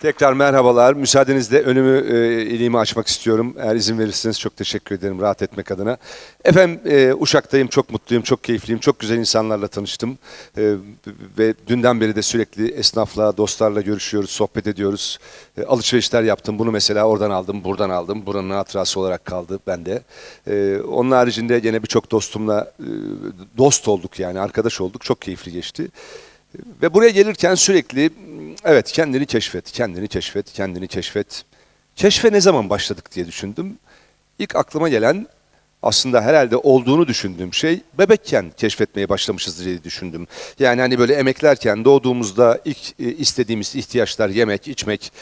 Tekrar merhabalar. Müsaadenizle önümü, e, iliğimi açmak istiyorum. Eğer izin verirseniz çok teşekkür ederim rahat etmek adına. Efendim e, Uşak'tayım, çok mutluyum, çok keyifliyim, çok güzel insanlarla tanıştım. E, ve dünden beri de sürekli esnafla, dostlarla görüşüyoruz, sohbet ediyoruz. E, alışverişler yaptım. Bunu mesela oradan aldım, buradan aldım. Buranın hatırası olarak kaldı bende. E, onun haricinde yine birçok dostumla e, dost olduk yani, arkadaş olduk. Çok keyifli geçti. Ve buraya gelirken sürekli evet kendini keşfet, kendini keşfet, kendini keşfet. Keşfe ne zaman başladık diye düşündüm. İlk aklıma gelen aslında herhalde olduğunu düşündüğüm şey bebekken keşfetmeye başlamışız diye düşündüm. Yani hani böyle emeklerken doğduğumuzda ilk e, istediğimiz ihtiyaçlar yemek, içmek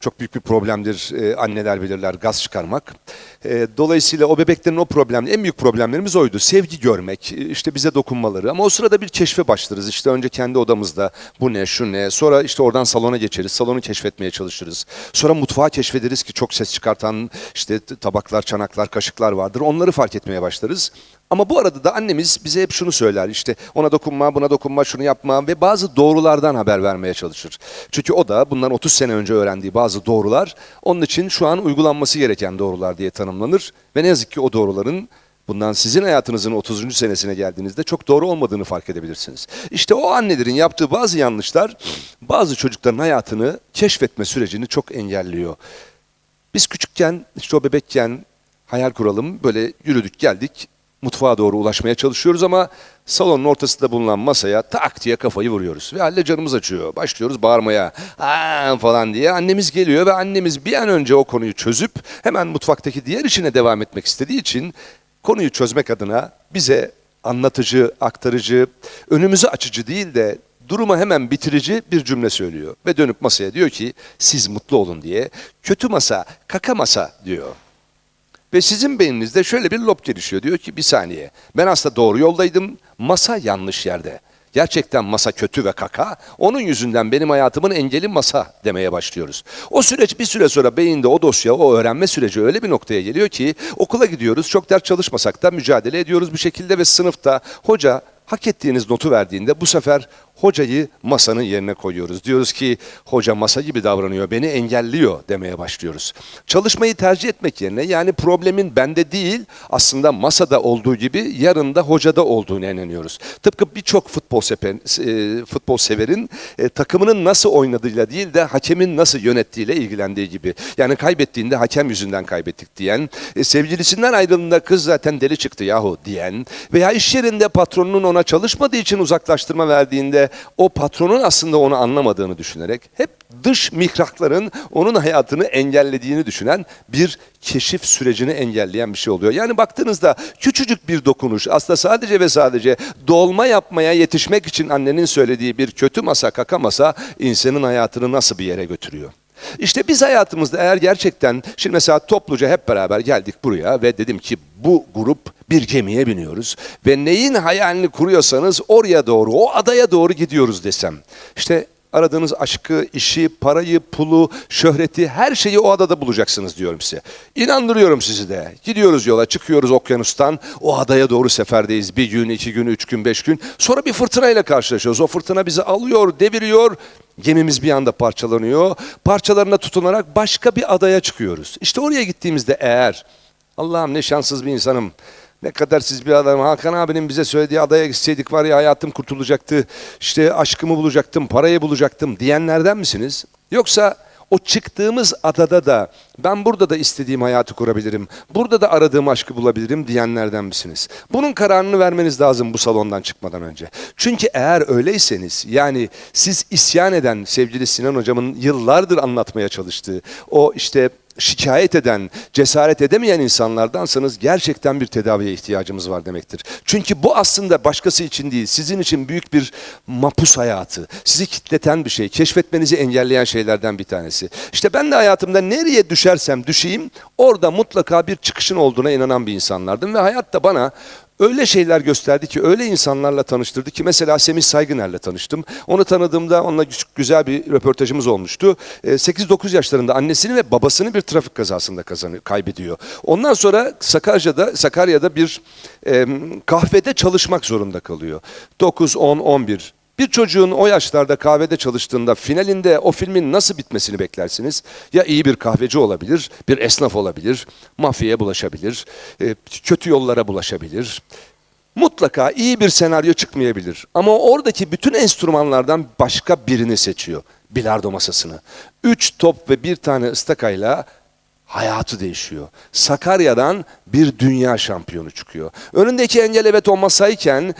çok büyük bir problemdir. E, anneler bilirler gaz çıkarmak. E, dolayısıyla o bebeklerin o problem, en büyük problemlerimiz oydu. Sevgi görmek, e, işte bize dokunmaları. Ama o sırada bir keşfe başlarız. İşte önce kendi odamızda bu ne, şu ne. Sonra işte oradan salona geçeriz. Salonu keşfetmeye çalışırız. Sonra mutfağı keşfederiz ki çok ses çıkartan işte tabaklar, çanaklar, kaşıklar vardır. Onları fark etmeye başlarız. Ama bu arada da annemiz bize hep şunu söyler işte ona dokunma, buna dokunma, şunu yapma ve bazı doğrulardan haber vermeye çalışır. Çünkü o da bundan 30 sene önce öğrendiği bazı doğrular onun için şu an uygulanması gereken doğrular diye tanımlanır. Ve ne yazık ki o doğruların bundan sizin hayatınızın 30. senesine geldiğinizde çok doğru olmadığını fark edebilirsiniz. İşte o annelerin yaptığı bazı yanlışlar bazı çocukların hayatını keşfetme sürecini çok engelliyor. Biz küçükken işte o bebekken hayal kuralım böyle yürüdük geldik mutfağa doğru ulaşmaya çalışıyoruz ama salonun ortasında bulunan masaya tak diye kafayı vuruyoruz. Ve halle canımız açıyor. Başlıyoruz bağırmaya Aa! falan diye. Annemiz geliyor ve annemiz bir an önce o konuyu çözüp hemen mutfaktaki diğer işine devam etmek istediği için konuyu çözmek adına bize anlatıcı, aktarıcı, önümüzü açıcı değil de durumu hemen bitirici bir cümle söylüyor. Ve dönüp masaya diyor ki siz mutlu olun diye. Kötü masa, kaka masa diyor. Ve sizin beyninizde şöyle bir lob gelişiyor. Diyor ki bir saniye ben aslında doğru yoldaydım masa yanlış yerde. Gerçekten masa kötü ve kaka. Onun yüzünden benim hayatımın engeli masa demeye başlıyoruz. O süreç bir süre sonra beyinde o dosya, o öğrenme süreci öyle bir noktaya geliyor ki okula gidiyoruz. Çok ders çalışmasak da mücadele ediyoruz bir şekilde ve sınıfta hoca hak ettiğiniz notu verdiğinde bu sefer hocayı masanın yerine koyuyoruz. Diyoruz ki hoca masa gibi davranıyor, beni engelliyor demeye başlıyoruz. Çalışmayı tercih etmek yerine yani problemin bende değil aslında masada olduğu gibi yarın da hocada olduğunu inanıyoruz. Tıpkı birçok futbol, sepen, e, futbol severin e, takımının nasıl oynadığıyla değil de hakemin nasıl yönettiğiyle ilgilendiği gibi. Yani kaybettiğinde hakem yüzünden kaybettik diyen, e, sevgilisinden ayrıldığında kız zaten deli çıktı yahu diyen veya iş yerinde patronunun ona çalışmadığı için uzaklaştırma verdiğinde o patronun aslında onu anlamadığını düşünerek hep dış mihrakların onun hayatını engellediğini düşünen bir keşif sürecini engelleyen bir şey oluyor. Yani baktığınızda küçücük bir dokunuş aslında sadece ve sadece dolma yapmaya yetişmek için annenin söylediği bir kötü masa kaka masa insanın hayatını nasıl bir yere götürüyor? İşte biz hayatımızda eğer gerçekten şimdi mesela topluca hep beraber geldik buraya ve dedim ki bu grup bir gemiye biniyoruz ve neyin hayalini kuruyorsanız oraya doğru, o adaya doğru gidiyoruz desem. İşte aradığınız aşkı, işi, parayı, pulu, şöhreti her şeyi o adada bulacaksınız diyorum size. İnandırıyorum sizi de. Gidiyoruz yola, çıkıyoruz okyanustan, o adaya doğru seferdeyiz. Bir gün, iki gün, üç gün, beş gün. Sonra bir fırtınayla karşılaşıyoruz. O fırtına bizi alıyor, deviriyor. Gemimiz bir anda parçalanıyor. Parçalarına tutunarak başka bir adaya çıkıyoruz. İşte oraya gittiğimizde eğer Allah'ım ne şanssız bir insanım. Ne kadar siz bir adam. Hakan abinin bize söylediği adaya gitseydik var ya hayatım kurtulacaktı. İşte aşkımı bulacaktım, parayı bulacaktım diyenlerden misiniz? Yoksa o çıktığımız adada da ben burada da istediğim hayatı kurabilirim. Burada da aradığım aşkı bulabilirim diyenlerden misiniz? Bunun kararını vermeniz lazım bu salondan çıkmadan önce. Çünkü eğer öyleyseniz yani siz isyan eden sevgili Sinan hocamın yıllardır anlatmaya çalıştığı o işte şikayet eden, cesaret edemeyen insanlardansanız gerçekten bir tedaviye ihtiyacımız var demektir. Çünkü bu aslında başkası için değil, sizin için büyük bir mapus hayatı, sizi kitleten bir şey, keşfetmenizi engelleyen şeylerden bir tanesi. İşte ben de hayatımda nereye düşersem düşeyim, orada mutlaka bir çıkışın olduğuna inanan bir insanlardım ve hayat da bana öyle şeyler gösterdi ki, öyle insanlarla tanıştırdı ki mesela Semih Saygıner'le tanıştım. Onu tanıdığımda onunla güzel bir röportajımız olmuştu. 8-9 yaşlarında annesini ve babasını bir trafik kazasında kazanıyor, kaybediyor. Ondan sonra Sakarya'da Sakarya'da bir e, kahvede çalışmak zorunda kalıyor. 9, 10, 11 Bir çocuğun o yaşlarda kahvede çalıştığında finalinde o filmin nasıl bitmesini beklersiniz? Ya iyi bir kahveci olabilir, bir esnaf olabilir, mafyaya bulaşabilir, e, kötü yollara bulaşabilir. Mutlaka iyi bir senaryo çıkmayabilir. Ama oradaki bütün enstrümanlardan başka birini seçiyor. Bilardo masasını. Üç top ve bir tane ıstakayla hayatı değişiyor. Sakarya'dan bir dünya şampiyonu çıkıyor. Önündeki engel evet o masayken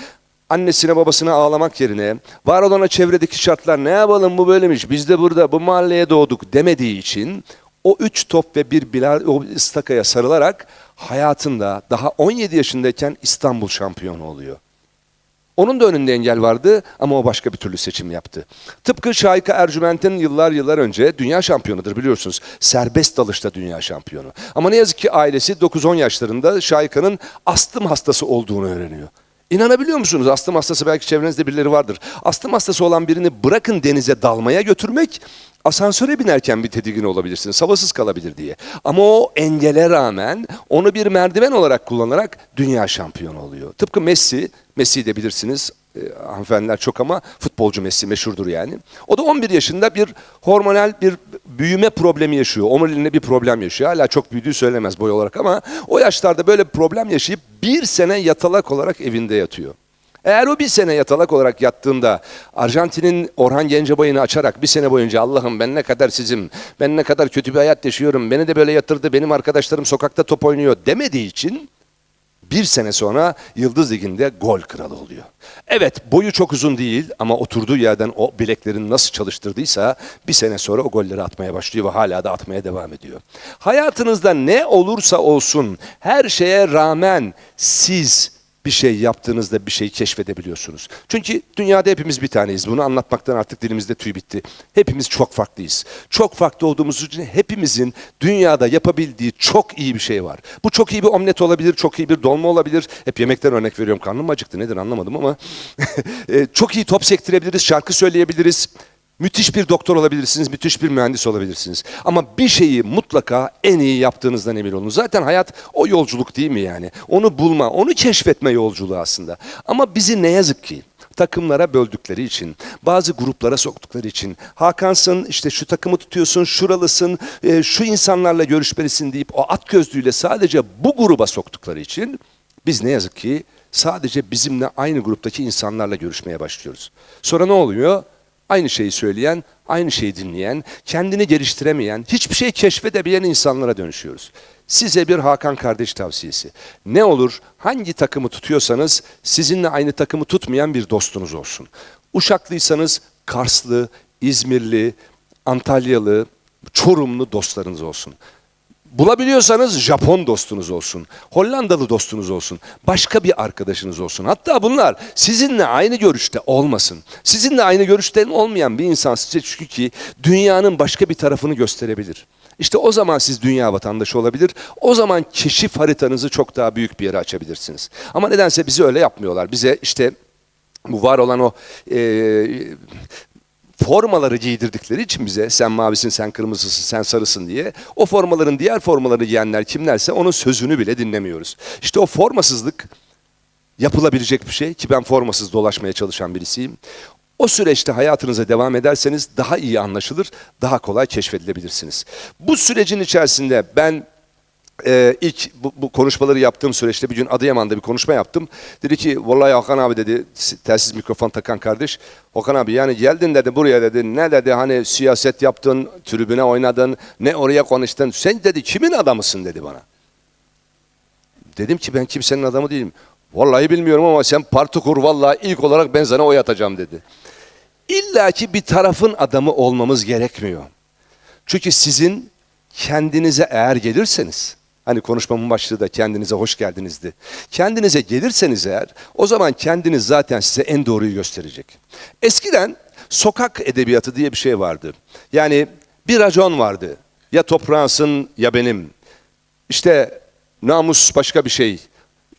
annesine babasına ağlamak yerine var olana çevredeki şartlar ne yapalım bu böylemiş biz de burada bu mahalleye doğduk demediği için o üç top ve bir bilar, o ıstakaya sarılarak hayatında daha 17 yaşındayken İstanbul şampiyonu oluyor. Onun da önünde engel vardı ama o başka bir türlü seçim yaptı. Tıpkı Şahika Ercüment'in yıllar yıllar önce dünya şampiyonudur biliyorsunuz. Serbest dalışta dünya şampiyonu. Ama ne yazık ki ailesi 9-10 yaşlarında Şahika'nın astım hastası olduğunu öğreniyor. İnanabiliyor musunuz? Astım hastası belki çevrenizde birileri vardır. Astım hastası olan birini bırakın denize dalmaya götürmek asansöre binerken bir tedirgin olabilirsiniz. Havasız kalabilir diye. Ama o engele rağmen onu bir merdiven olarak kullanarak dünya şampiyonu oluyor. Tıpkı Messi, Messi'yi de bilirsiniz. E, hanımefendiler çok ama futbolcu Messi meşhurdur yani. O da 11 yaşında bir hormonal bir büyüme problemi yaşıyor. Omuriliğinde bir problem yaşıyor. Hala çok büyüdüğü söylemez boy olarak ama o yaşlarda böyle bir problem yaşayıp bir sene yatalak olarak evinde yatıyor. Eğer o bir sene yatalak olarak yattığında Arjantin'in Orhan Gencebay'ını açarak bir sene boyunca Allah'ım ben ne kadar sizim, ben ne kadar kötü bir hayat yaşıyorum, beni de böyle yatırdı, benim arkadaşlarım sokakta top oynuyor demediği için bir sene sonra Yıldız Ligi'nde gol kralı oluyor. Evet boyu çok uzun değil ama oturduğu yerden o bileklerini nasıl çalıştırdıysa bir sene sonra o golleri atmaya başlıyor ve hala da atmaya devam ediyor. Hayatınızda ne olursa olsun her şeye rağmen siz bir şey yaptığınızda bir şey keşfedebiliyorsunuz. Çünkü dünyada hepimiz bir taneyiz. Bunu anlatmaktan artık dilimizde tüy bitti. Hepimiz çok farklıyız. Çok farklı olduğumuz için hepimizin dünyada yapabildiği çok iyi bir şey var. Bu çok iyi bir omlet olabilir, çok iyi bir dolma olabilir. Hep yemekten örnek veriyorum. Karnım acıktı nedir anlamadım ama. E, çok iyi top sektirebiliriz, şarkı söyleyebiliriz. Müthiş bir doktor olabilirsiniz, müthiş bir mühendis olabilirsiniz. Ama bir şeyi mutlaka en iyi yaptığınızdan emin olun. Zaten hayat o yolculuk değil mi yani? Onu bulma, onu keşfetme yolculuğu aslında. Ama bizi ne yazık ki takımlara böldükleri için, bazı gruplara soktukları için, Hakansın işte şu takımı tutuyorsun, şuralısın, e, şu insanlarla görüşmelisin deyip o at gözlüğüyle sadece bu gruba soktukları için biz ne yazık ki sadece bizimle aynı gruptaki insanlarla görüşmeye başlıyoruz. Sonra ne oluyor? Aynı şeyi söyleyen, aynı şeyi dinleyen, kendini geliştiremeyen, hiçbir şey keşfedemeyen insanlara dönüşüyoruz. Size bir Hakan kardeş tavsiyesi. Ne olur hangi takımı tutuyorsanız sizinle aynı takımı tutmayan bir dostunuz olsun. Uşaklıysanız Karslı, İzmirli, Antalyalı, Çorumlu dostlarınız olsun. Bulabiliyorsanız Japon dostunuz olsun, Hollandalı dostunuz olsun, başka bir arkadaşınız olsun. Hatta bunlar sizinle aynı görüşte olmasın. Sizinle aynı görüşte olmayan bir insan size çünkü ki dünyanın başka bir tarafını gösterebilir. İşte o zaman siz dünya vatandaşı olabilir. O zaman keşif haritanızı çok daha büyük bir yere açabilirsiniz. Ama nedense bizi öyle yapmıyorlar. Bize işte bu var olan o e, formaları giydirdikleri için bize sen mavisin, sen kırmızısın, sen sarısın diye o formaların diğer formaları giyenler kimlerse onun sözünü bile dinlemiyoruz. İşte o formasızlık yapılabilecek bir şey ki ben formasız dolaşmaya çalışan birisiyim. O süreçte hayatınıza devam ederseniz daha iyi anlaşılır, daha kolay keşfedilebilirsiniz. Bu sürecin içerisinde ben ee, ilk bu, bu konuşmaları yaptığım süreçte bir gün Adıyaman'da bir konuşma yaptım. Dedi ki vallahi Hakan abi dedi telsiz mikrofon takan kardeş. Hakan abi yani geldin dedi buraya dedi ne dedi hani siyaset yaptın, tribüne oynadın, ne oraya konuştun. Sen dedi kimin adamısın dedi bana. Dedim ki ben kimsenin adamı değilim. Vallahi bilmiyorum ama sen parti kur vallahi ilk olarak ben sana oy atacağım dedi. İlla ki bir tarafın adamı olmamız gerekmiyor. Çünkü sizin kendinize eğer gelirseniz, hani konuşmamın başlığı da kendinize hoş geldinizdi. Kendinize gelirseniz eğer, o zaman kendiniz zaten size en doğruyu gösterecek. Eskiden sokak edebiyatı diye bir şey vardı. Yani bir racon vardı. Ya toprağısın ya benim. İşte namus başka bir şey.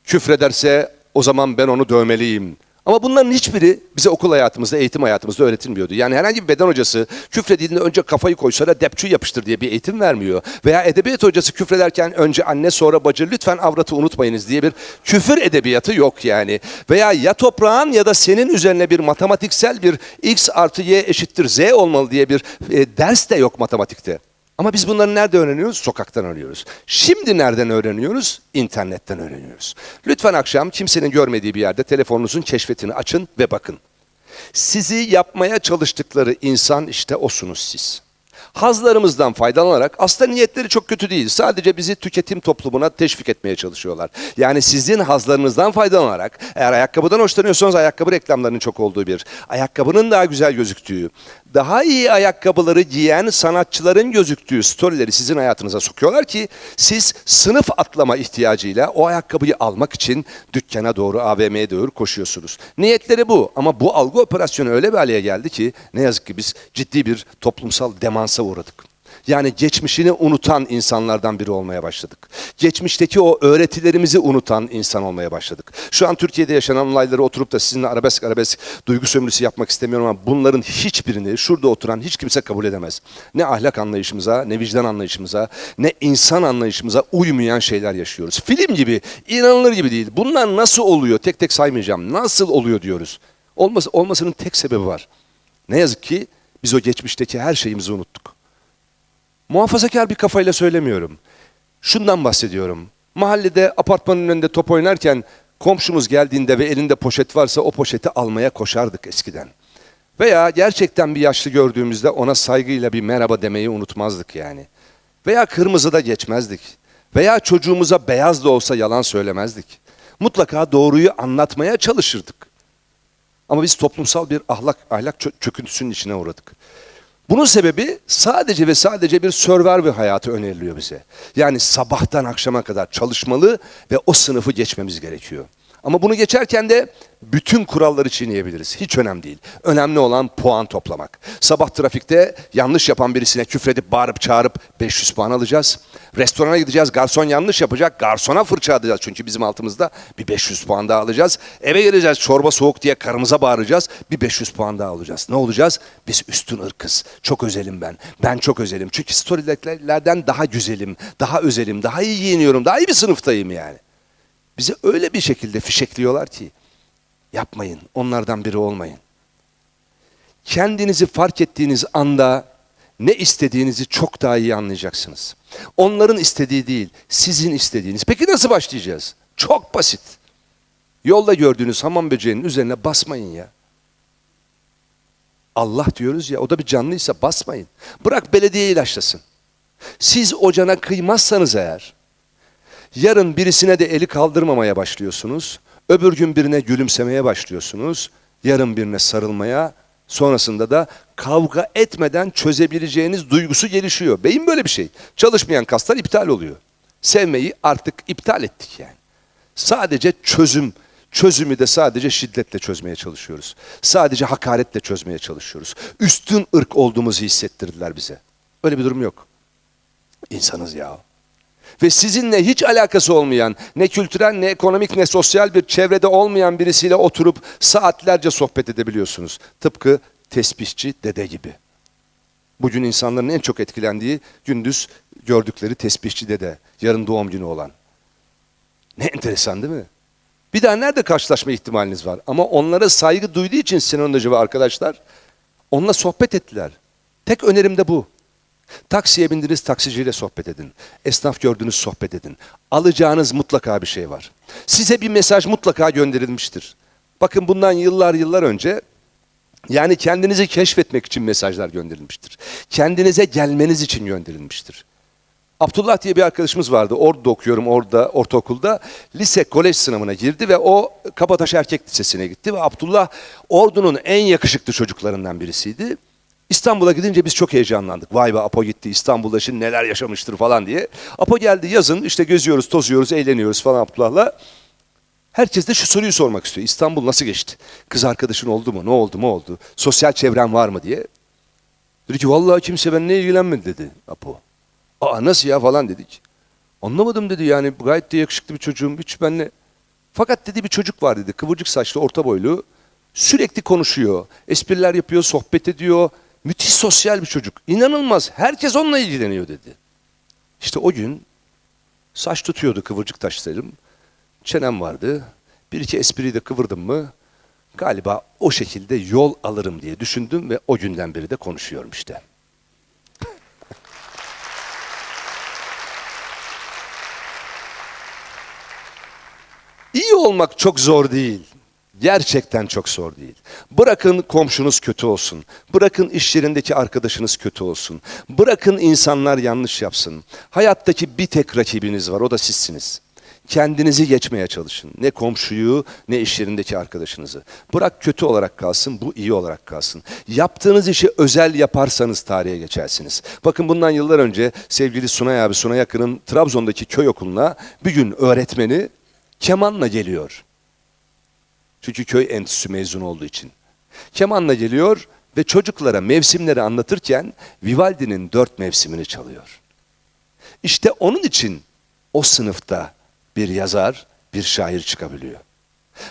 Küfrederse o zaman ben onu dövmeliyim. Ama bunların hiçbiri bize okul hayatımızda, eğitim hayatımızda öğretilmiyordu. Yani herhangi bir beden hocası küfrediğinde önce kafayı koysana depçu yapıştır diye bir eğitim vermiyor. Veya edebiyat hocası küfrederken önce anne sonra bacı lütfen avratı unutmayınız diye bir küfür edebiyatı yok yani. Veya ya toprağın ya da senin üzerine bir matematiksel bir x artı y eşittir z olmalı diye bir e, ders de yok matematikte. Ama biz bunları nerede öğreniyoruz? Sokaktan öğreniyoruz. Şimdi nereden öğreniyoruz? İnternetten öğreniyoruz. Lütfen akşam kimsenin görmediği bir yerde telefonunuzun keşfetini açın ve bakın. Sizi yapmaya çalıştıkları insan işte osunuz siz. Hazlarımızdan faydalanarak aslında niyetleri çok kötü değil. Sadece bizi tüketim toplumuna teşvik etmeye çalışıyorlar. Yani sizin hazlarınızdan faydalanarak eğer ayakkabıdan hoşlanıyorsanız ayakkabı reklamlarının çok olduğu bir, ayakkabının daha güzel gözüktüğü, daha iyi ayakkabıları giyen sanatçıların gözüktüğü storyleri sizin hayatınıza sokuyorlar ki siz sınıf atlama ihtiyacıyla o ayakkabıyı almak için dükkana doğru AVM'ye doğru koşuyorsunuz. Niyetleri bu ama bu algı operasyonu öyle bir hale geldi ki ne yazık ki biz ciddi bir toplumsal demansa uğradık. Yani geçmişini unutan insanlardan biri olmaya başladık. Geçmişteki o öğretilerimizi unutan insan olmaya başladık. Şu an Türkiye'de yaşanan olayları oturup da sizinle arabesk arabesk duygu sömürüsü yapmak istemiyorum ama bunların hiçbirini şurada oturan hiç kimse kabul edemez. Ne ahlak anlayışımıza, ne vicdan anlayışımıza, ne insan anlayışımıza uymayan şeyler yaşıyoruz. Film gibi, inanılır gibi değil. Bunlar nasıl oluyor? Tek tek saymayacağım. Nasıl oluyor diyoruz. Olması, olmasının tek sebebi var. Ne yazık ki biz o geçmişteki her şeyimizi unuttuk. Muhafazakar bir kafayla söylemiyorum. Şundan bahsediyorum. Mahallede apartmanın önünde top oynarken komşumuz geldiğinde ve elinde poşet varsa o poşeti almaya koşardık eskiden. Veya gerçekten bir yaşlı gördüğümüzde ona saygıyla bir merhaba demeyi unutmazdık yani. Veya kırmızıda geçmezdik. Veya çocuğumuza beyaz da olsa yalan söylemezdik. Mutlaka doğruyu anlatmaya çalışırdık. Ama biz toplumsal bir ahlak ahlak çö- çöküntüsünün içine uğradık. Bunun sebebi sadece ve sadece bir survivor hayatı öneriliyor bize. Yani sabahtan akşama kadar çalışmalı ve o sınıfı geçmemiz gerekiyor. Ama bunu geçerken de bütün kuralları çiğneyebiliriz. Hiç önemli değil. Önemli olan puan toplamak. Sabah trafikte yanlış yapan birisine küfredip bağırıp çağırıp 500 puan alacağız. Restorana gideceğiz. Garson yanlış yapacak. Garsona fırça atacağız. Çünkü bizim altımızda bir 500 puan daha alacağız. Eve geleceğiz. Çorba soğuk diye karımıza bağıracağız. Bir 500 puan daha alacağız. Ne olacağız? Biz üstün ırkız. Çok özelim ben. Ben çok özelim. Çünkü storylerden daha güzelim, daha özelim, daha iyi giyiniyorum, daha iyi bir sınıftayım yani. Bizi öyle bir şekilde fişekliyorlar ki yapmayın, onlardan biri olmayın. Kendinizi fark ettiğiniz anda ne istediğinizi çok daha iyi anlayacaksınız. Onların istediği değil, sizin istediğiniz. Peki nasıl başlayacağız? Çok basit. Yolda gördüğünüz hamam böceğinin üzerine basmayın ya. Allah diyoruz ya, o da bir canlıysa basmayın. Bırak belediye ilaçlasın. Siz o cana kıymazsanız eğer, Yarın birisine de eli kaldırmamaya başlıyorsunuz. Öbür gün birine gülümsemeye başlıyorsunuz. Yarın birine sarılmaya, sonrasında da kavga etmeden çözebileceğiniz duygusu gelişiyor. Beyin böyle bir şey. Çalışmayan kaslar iptal oluyor. Sevmeyi artık iptal ettik yani. Sadece çözüm, çözümü de sadece şiddetle çözmeye çalışıyoruz. Sadece hakaretle çözmeye çalışıyoruz. Üstün ırk olduğumuzu hissettirdiler bize. Öyle bir durum yok. İnsanız ya ve sizinle hiç alakası olmayan, ne kültürel, ne ekonomik, ne sosyal bir çevrede olmayan birisiyle oturup saatlerce sohbet edebiliyorsunuz. Tıpkı tesbihçi dede gibi. Bugün insanların en çok etkilendiği gündüz gördükleri tesbihçi dede, yarın doğum günü olan. Ne enteresan değil mi? Bir daha nerede karşılaşma ihtimaliniz var? Ama onlara saygı duyduğu için Sinan Hacı ve arkadaşlar onunla sohbet ettiler. Tek önerim de bu. Taksiye bindiniz taksiciyle sohbet edin. Esnaf gördünüz sohbet edin. Alacağınız mutlaka bir şey var. Size bir mesaj mutlaka gönderilmiştir. Bakın bundan yıllar yıllar önce yani kendinizi keşfetmek için mesajlar gönderilmiştir. Kendinize gelmeniz için gönderilmiştir. Abdullah diye bir arkadaşımız vardı. Orada okuyorum orada ortaokulda. Lise kolej sınavına girdi ve o Kabataş Erkek Lisesi'ne gitti ve Abdullah ordunun en yakışıklı çocuklarından birisiydi. İstanbul'a gidince biz çok heyecanlandık. Vay be Apo gitti İstanbul'da şimdi neler yaşamıştır falan diye. Apo geldi yazın işte geziyoruz, tozuyoruz, eğleniyoruz falan Abdullah'la. Herkes de şu soruyu sormak istiyor. İstanbul nasıl geçti? Kız arkadaşın oldu mu? Ne oldu mu oldu? Sosyal çevren var mı diye. Dedi ki vallahi kimse benimle ilgilenmedi dedi Apo. Aa nasıl ya falan dedik. Anlamadım dedi yani gayet de yakışıklı bir çocuğum hiç benimle. Fakat dedi bir çocuk var dedi kıvırcık saçlı orta boylu Sürekli konuşuyor, espriler yapıyor, sohbet ediyor. Müthiş sosyal bir çocuk. İnanılmaz. Herkes onunla ilgileniyor dedi. İşte o gün saç tutuyordu kıvırcık taşlarım. Çenem vardı. Bir iki espriyi de kıvırdım mı galiba o şekilde yol alırım diye düşündüm ve o günden beri de konuşuyorum işte. İyi olmak çok zor değil. Gerçekten çok zor değil. Bırakın komşunuz kötü olsun. Bırakın iş yerindeki arkadaşınız kötü olsun. Bırakın insanlar yanlış yapsın. Hayattaki bir tek rakibiniz var o da sizsiniz. Kendinizi geçmeye çalışın. Ne komşuyu ne iş yerindeki arkadaşınızı. Bırak kötü olarak kalsın, bu iyi olarak kalsın. Yaptığınız işi özel yaparsanız tarihe geçersiniz. Bakın bundan yıllar önce sevgili Sunay abi, Sunay Akın'ın Trabzon'daki köy okuluna bir gün öğretmeni kemanla geliyor. Çünkü köy enstitüsü mezun olduğu için. Kemanla geliyor ve çocuklara mevsimleri anlatırken Vivaldi'nin dört mevsimini çalıyor. İşte onun için o sınıfta bir yazar, bir şair çıkabiliyor.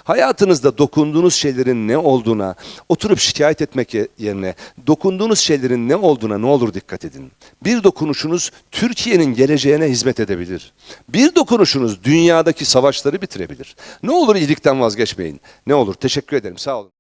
Hayatınızda dokunduğunuz şeylerin ne olduğuna, oturup şikayet etmek ye- yerine dokunduğunuz şeylerin ne olduğuna ne olur dikkat edin. Bir dokunuşunuz Türkiye'nin geleceğine hizmet edebilir. Bir dokunuşunuz dünyadaki savaşları bitirebilir. Ne olur iyilikten vazgeçmeyin. Ne olur teşekkür ederim sağ olun.